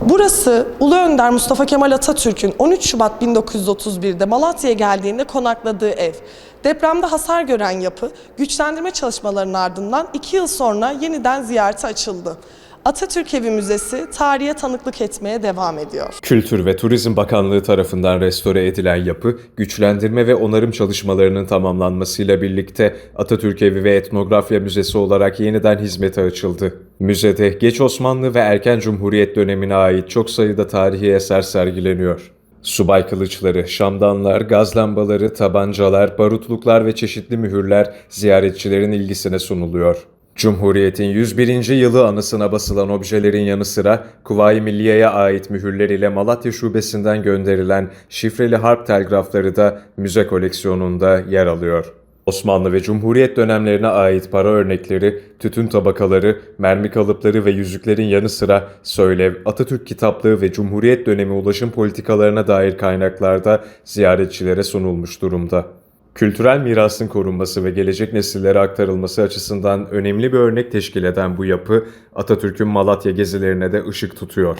Burası Ulu Önder Mustafa Kemal Atatürk'ün 13 Şubat 1931'de Malatya'ya geldiğinde konakladığı ev. Depremde hasar gören yapı, güçlendirme çalışmalarının ardından 2 yıl sonra yeniden ziyarete açıldı. Atatürk Evi Müzesi tarihe tanıklık etmeye devam ediyor. Kültür ve Turizm Bakanlığı tarafından restore edilen yapı, güçlendirme ve onarım çalışmalarının tamamlanmasıyla birlikte Atatürk Evi ve Etnografya Müzesi olarak yeniden hizmete açıldı. Müzede geç Osmanlı ve erken Cumhuriyet dönemine ait çok sayıda tarihi eser sergileniyor. Subay kılıçları, şamdanlar, gaz lambaları, tabancalar, barutluklar ve çeşitli mühürler ziyaretçilerin ilgisine sunuluyor. Cumhuriyet'in 101. yılı anısına basılan objelerin yanı sıra Kuvayi Milliye'ye ait mühürler ile Malatya Şubesi'nden gönderilen şifreli harp telgrafları da müze koleksiyonunda yer alıyor. Osmanlı ve Cumhuriyet dönemlerine ait para örnekleri, tütün tabakaları, mermi kalıpları ve yüzüklerin yanı sıra Söylev, Atatürk kitaplığı ve Cumhuriyet dönemi ulaşım politikalarına dair kaynaklarda ziyaretçilere sunulmuş durumda. Kültürel mirasın korunması ve gelecek nesillere aktarılması açısından önemli bir örnek teşkil eden bu yapı Atatürk'ün Malatya gezilerine de ışık tutuyor.